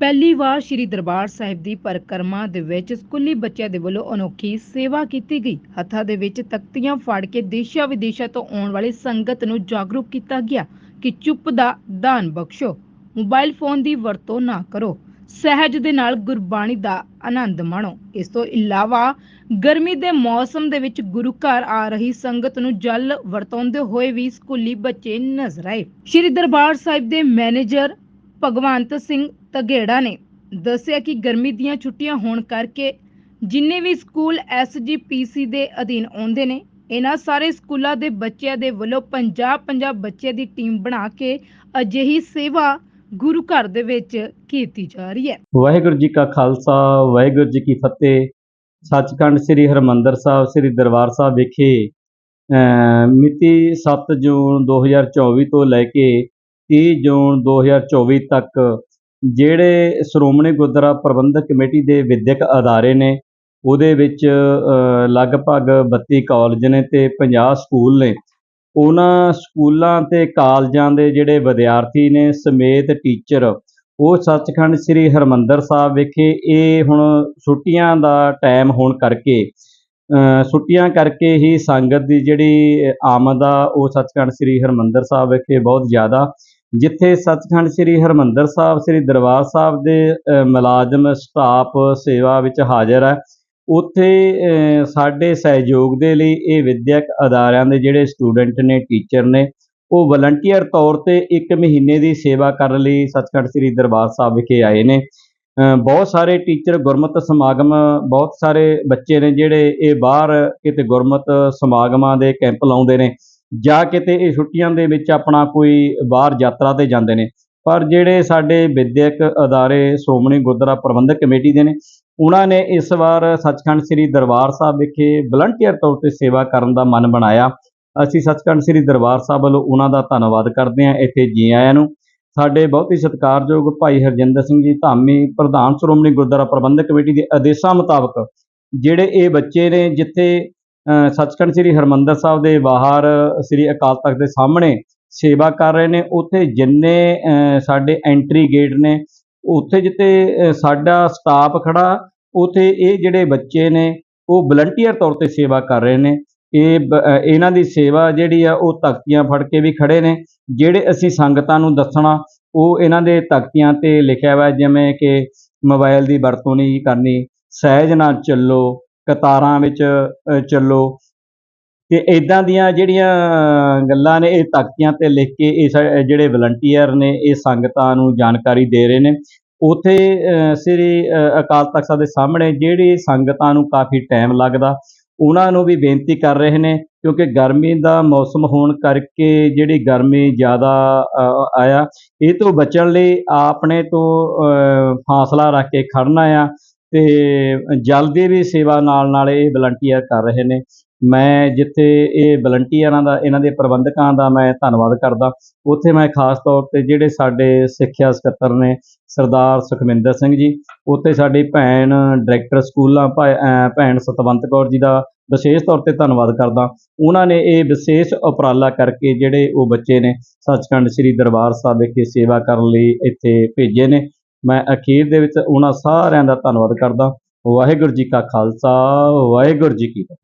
ਪਹਿਲੀ ਵਾਰ ਸ੍ਰੀ ਦਰਬਾਰ ਸਾਹਿਬ ਦੀ ਪਰਿਕਰਮਾ ਦੇ ਵਿੱਚ ਸਕੂਲੀ ਬੱਚਿਆਂ ਦੇ ਵੱਲੋਂ ਅਨੋਖੀ ਸੇਵਾ ਕੀਤੀ ਗਈ। ਹੱਥਾਂ ਦੇ ਵਿੱਚ ਤਖਤੀਆਂ ਫੜ ਕੇ ਦੇਸ਼ਾਂ ਵਿਦੇਸ਼ਾਂ ਤੋਂ ਆਉਣ ਵਾਲੀ ਸੰਗਤ ਨੂੰ ਜਾਗਰੂਕ ਕੀਤਾ ਗਿਆ ਕਿ ਚੁੱਪ ਦਾ ਦਾਨ ਬਖਸ਼ੋ, ਮੋਬਾਈਲ ਫੋਨ ਦੀ ਵਰਤੋਂ ਨਾ ਕਰੋ, ਸਹਿਜ ਦੇ ਨਾਲ ਗੁਰਬਾਣੀ ਦਾ ਆਨੰਦ ਮਾਣੋ। ਇਸ ਤੋਂ ਇਲਾਵਾ ਗਰਮੀ ਦੇ ਮੌਸਮ ਦੇ ਵਿੱਚ ਗੁਰੂ ਘਰ ਆ ਰਹੀ ਸੰਗਤ ਨੂੰ ਜਲ ਵਰਤਾਉਂਦੇ ਹੋਏ ਵੀ ਸਕੂਲੀ ਬੱਚੇ ਨਜ਼ਰ ਆਏ। ਸ੍ਰੀ ਦਰਬਾਰ ਸਾਹਿਬ ਦੇ ਮੈਨੇਜਰ ਭਗਵੰਤ ਸਿੰਘ ਤਗੇੜਾ ਨੇ ਦੱਸਿਆ ਕਿ ਗਰਮੀ ਦੀਆਂ ਛੁੱਟੀਆਂ ਹੋਣ ਕਰਕੇ ਜਿੰਨੇ ਵੀ ਸਕੂਲ ਐਸਜੀਪੀਸੀ ਦੇ ਅਧੀਨ ਆਉਂਦੇ ਨੇ, ਇਹਨਾਂ ਸਾਰੇ ਸਕੂਲਾਂ ਦੇ ਬੱਚਿਆਂ ਦੇ ਵੱਲੋਂ 50-50 ਬੱਚਿਆਂ ਦੀ ਟੀਮ ਬਣਾ ਕੇ ਅਜਿਹੀ ਸੇਵਾ ਗੁਰੂ ਘਰ ਦੇ ਵਿੱਚ ਕੀਤੀ ਜਾ ਰਹੀ ਹੈ। ਵਾਹਿਗੁਰੂ ਜੀ ਕਾ ਖਾਲਸਾ, ਵਾਹਿਗੁਰੂ ਜੀ ਕੀ ਫਤਿਹ। ਸੱਚਖੰਡ ਸ੍ਰੀ ਹਰਮੰਦਰ ਸਾਹਿਬ, ਸ੍ਰੀ ਦਰਬਾਰ ਸਾਹਿਬ ਵਿਖੇ, ਅਹ ਮਿਤੀ 7 ਜੂਨ 2024 ਤੋਂ ਲੈ ਕੇ 30 ਜੂਨ 2024 ਤੱਕ ਜਿਹੜੇ ਸ਼੍ਰੋਮਣੀ ਗੁਰਦੁਆਰਾ ਪ੍ਰਬੰਧਕ ਕਮੇਟੀ ਦੇ ਵਿਦਿਅਕ ਅਦਾਰੇ ਨੇ, ਉਹਦੇ ਵਿੱਚ ਲਗਭਗ 32 ਕਾਲਜ ਨੇ ਤੇ 50 ਸਕੂਲ ਨੇ। ਉਹਨਾਂ ਸਕੂਲਾਂ ਤੇ ਕਾਲਜਾਂ ਦੇ ਜਿਹੜੇ ਵਿਦਿਆਰਥੀ ਨੇ, ਸਮੇਤ ਟੀਚਰ ਉਹ ਸੱਚਖੰਡ ਸ੍ਰੀ ਹਰਮੰਦਰ ਸਾਹਿਬ ਵਿਖੇ ਇਹ ਹੁਣ ਛੁੱਟੀਆਂ ਦਾ ਟਾਈਮ ਹੋਣ ਕਰਕੇ ਛੁੱਟੀਆਂ ਕਰਕੇ ਹੀ ਸੰਗਤ ਦੀ ਜਿਹੜੀ ਆਮਦ ਆ, ਉਹ ਸੱਚਖੰਡ ਸ੍ਰੀ ਹਰਮੰਦਰ ਸਾਹਿਬ ਵਿਖੇ ਬਹੁਤ ਜ਼ਿਆਦਾ ਜਿੱਥੇ ਸੱਚਖੰਡ ਸ੍ਰੀ ਹਰਮੰਦਰ ਸਾਹਿਬ, ਸ੍ਰੀ ਦਰਬਾਰ ਸਾਹਿਬ ਦੇ ਮੁਲਾਜ਼ਮ, ਸਟਾਫ, ਸੇਵਾ ਵਿੱਚ ਹਾਜ਼ਰ ਹੈ। ਉੱਥੇ ਸਾਡੇ ਸਹਿਯੋਗ ਦੇ ਲਈ ਇਹ ਵਿਦਿਅਕ ਅਦਾਰਿਆਂ ਦੇ ਜਿਹੜੇ ਸਟੂਡੈਂਟ ਨੇ, ਟੀਚਰ ਨੇ, ਉਹ ਵਲੰਟੀਅਰ ਤੌਰ ਤੇ ਇੱਕ ਮਹੀਨੇ ਦੀ ਸੇਵਾ ਕਰਨ ਲਈ ਸੱਚਖੰਡ ਸ੍ਰੀ ਦਰਬਾਰ ਸਾਹਿਬ ਵਿਖੇ ਆਏ ਨੇ। ਬਹੁਤ ਸਾਰੇ ਟੀਚਰ ਗੁਰਮਤਿ ਸਮਾਗਮ, ਬਹੁਤ ਸਾਰੇ ਬੱਚੇ ਨੇ ਜਿਹੜੇ ਇਹ ਬਾਹਰ ਕਿਤੇ ਗੁਰਮਤ ਸਮਾਗਮਾਂ ਦੇ ਕੈਂਪ ਲਾਉਂਦੇ ਨੇ। ਜਾਂ ਕਿਤੇ ਇਹ ਛੁੱਟੀਆਂ ਦੇ ਵਿੱਚ ਆਪਣਾ ਕੋਈ ਬਾਹਰ ਯਾਤਰਾ ਤੇ ਜਾਂਦੇ ਨੇ। ਪਰ ਜਿਹੜੇ ਸਾਡੇ ਵਿਦਿਅਕ ਅਦਾਰੇ ਸ਼੍ਰੋਮਣੀ ਗੁਰਦੁਆਰਾ ਪ੍ਰਬੰਧਕ ਕਮੇਟੀ ਦੇ ਨੇ, ਉਹਨਾਂ ਨੇ ਇਸ ਵਾਰ ਸੱਚਖੰਡ ਸ੍ਰੀ ਦਰਬਾਰ ਸਾਹਿਬ ਵਿਖੇ ਵਲੰਟੀਅਰ ਤੌਰ ਤੇ ਸੇਵਾ ਕਰਨ ਦਾ ਮਨ ਬਣਾਇਆ। ਅਸੀਂ ਸੱਚਖੰਡ ਸ੍ਰੀ ਦਰਬਾਰ ਸਾਹਿਬ ਵੱਲੋਂ ਉਹਨਾਂ ਦਾ ਧੰਨਵਾਦ ਕਰਦੇ ਹਾਂ। ਇੱਥੇ ਜੀ ਆਇਆਂ ਨੂੰ ਸਾਡੇ ਬਹੁਤ ਹੀ ਸਤਿਕਾਰਯੋਗ ਭਾਈ ਹਰਜਿੰਦਰ ਸਿੰਘ ਜੀ ਧਾਮੀ ਪ੍ਰਧਾਨ ਸ਼੍ਰੋਮਣੀ ਗੁਰਦੁਆਰਾ ਪ੍ਰਬੰਧਕ ਕਮੇਟੀ ਦੇ ਆਦੇਸ਼ਾਂ ਮੁਤਾਬਕ, ਜਿਹੜੇ ਇਹ ਬੱਚੇ ਨੇ, ਜਿੱਥੇ ਸੱਚਖੰਡ ਸ੍ਰੀ ਹਰਮੰਦਰ ਸਾਹਿਬ ਦੇ ਬਾਹਰ ਸ੍ਰੀ ਅਕਾਲ ਤਖਤ ਦੇ ਸਾਹਮਣੇ ਸੇਵਾ ਕਰ ਰਹੇ ਨੇ। ਉੱਥੇ ਜਿੰਨੇ ਸਾਡੇ ਐਂਟਰੀ ਗੇਟ ਨੇ, ਉੱਥੇ ਜਿੱਥੇ ਸਾਡਾ ਸਟਾਫ ਖੜਾ, ਉੱਥੇ ਇਹ ਜਿਹੜੇ ਬੱਚੇ ਨੇ, ਉਹ ਵਲੰਟੀਅਰ ਤੌਰ ਤੇ ਸੇਵਾ ਕਰ ਰਹੇ ਨੇ। ਇਹ ਬ- ਇਹਨਾਂ ਦੀ ਸੇਵਾ ਜਿਹੜੀ ਆ, ਉਹ ਤਖਤੀਆਂ ਫੜ ਕੇ ਵੀ ਖੜੇ ਨੇ। ਜਿਹੜੇ ਅਸੀਂ ਸੰਗਤਾਂ ਨੂੰ ਦੱਸਣਾ, ਉਹ ਇਹਨਾਂ ਦੇ ਤਖਤੀਆਂ ਤੇ ਲਿਖਿਆ ਹੋਇਆ, ਜਿਵੇਂ ਕਿ ਮੋਬਾਈਲ ਦੀ ਵਰਤੋਂ ਨਹੀਂ ਕਰਨੀ, ਸਹਿਜ ਨਾਲ ਚੱਲੋ ਕਤਾਰਾਂ ਵਿੱਚ ਚੱਲੋ। ਤੇ ਇਦਾਂ ਦੀਆਂ ਜਿਹੜੀਆਂ ਗੱਲਾਂ ਨੇ ਇਹ ਤਖਤੀਆਂ ਤੇ ਲਿਖ ਕੇ ਇਹ ਸਾ- ਜਿਹੜੇ ਵਲੰਟੀਅਰ ਨੇ ਇਹ ਸੰਗਤਾਂ ਨੂੰ ਜਾਣਕਾਰੀ ਦੇ ਰਹੇ ਨੇ। ਉਥੇ ਸ੍ਰੀ ਅ, ਅਕਾਲ ਤਖਤ ਸਾਹਿਬ ਦੇ ਸਾਹਮਣੇ ਜਿਹੜੀ ਸੰਗਤਾਂ ਨੂੰ ਕਾਫੀ ਟਾਈਮ ਲੱਗਦਾ ਉਹਨਾਂ ਨੂੰ ਵੀ ਬੇਨਤੀ ਕਰ ਰਹੇ ਨੇ ਕਿਉਂਕਿ ਗਰਮੀ ਦਾ ਮੌਸਮ ਹੋਣ ਕਰਕੇ ਜਿਹੜੀ ਗਰਮੀ ਜ਼ਿਆਦਾ ਆਇਆ ਇਹ ਤੋਂ ਬਚਣ ਲਈ ਆਪਣੇ ਤੋਂ ਅ, ਫਾਸਲਾ ਰੱਖ ਕੇ ਖੜਨਾ ਆ। ਤੇ ਜਲ ਦੀ ਵੀ ਸੇਵਾ ਨਾਲ ਨਾਲ ਇਹ ਵਲੰਟੀਅਰ ਕਰ ਰਹੇ ਨੇ। ਮੈਂ ਜਿੱਥੇ ਇਹ ਵਲੰਟੀਅਰਾਂ ਦਾ, ਇਹਨਾਂ ਦੇ ਪ੍ਰਬੰਧਕਾਂ ਦਾ ਮੈਂ ਧੰਨਵਾਦ ਕਰਦਾ। ਉੱਥੇ ਮੈਂ ਖਾਸ ਤੌਰ ਤੇ ਜਿਹੜੇ ਸਾਡੇ ਸਿੱਖਿਆ ਸਕੱਤਰ ਨੇ, ਸਰਦਾਰ ਸੁਖਮਿੰਦਰ ਸਿੰਘ ਜੀ, ਉੱਥੇ ਸਾਡੀ ਭੈਣ ਡਾਇਰੈਕਟਰ ਸਕੂਲਾਂ ਭੈ- ਭੈਣ ਸਤਵੰਤ ਕੌਰ ਜੀ ਦਾ ਵਿਸ਼ੇਸ਼ ਤੌਰ ਤੇ ਧੰਨਵਾਦ ਕਰਦਾ। ਉਹਨਾਂ ਨੇ ਇਹ ਵਿਸ਼ੇਸ਼ ਉਪਰਾਲਾ ਕਰਕੇ ਜਿਹੜੇ ਉਹ ਬੱਚੇ ਨੇ, ਸੱਚਖੰਡ ਸ੍ਰੀ ਦਰਬਾਰ ਸਾਹਿਬ ਵਿਖੇ ਸੇਵਾ ਕਰਨ ਲਈ ਇੱਥੇ ਭੇਜੇ ਨੇ। ਮੈਂ ਅਖੀਰ ਦੇ ਵਿੱਚ ਉਹਨਾਂ ਸਾਰਿਆਂ ਦਾ ਧੰਨਵਾਦ ਕਰਦਾ। ਵਾਹਿਗੁਰੂ ਜੀ ਕਾ ਖਾਲਸਾ, ਵਾਹਿਗੁਰੂ ਜੀ ਕੀ ਫਤਿਹ।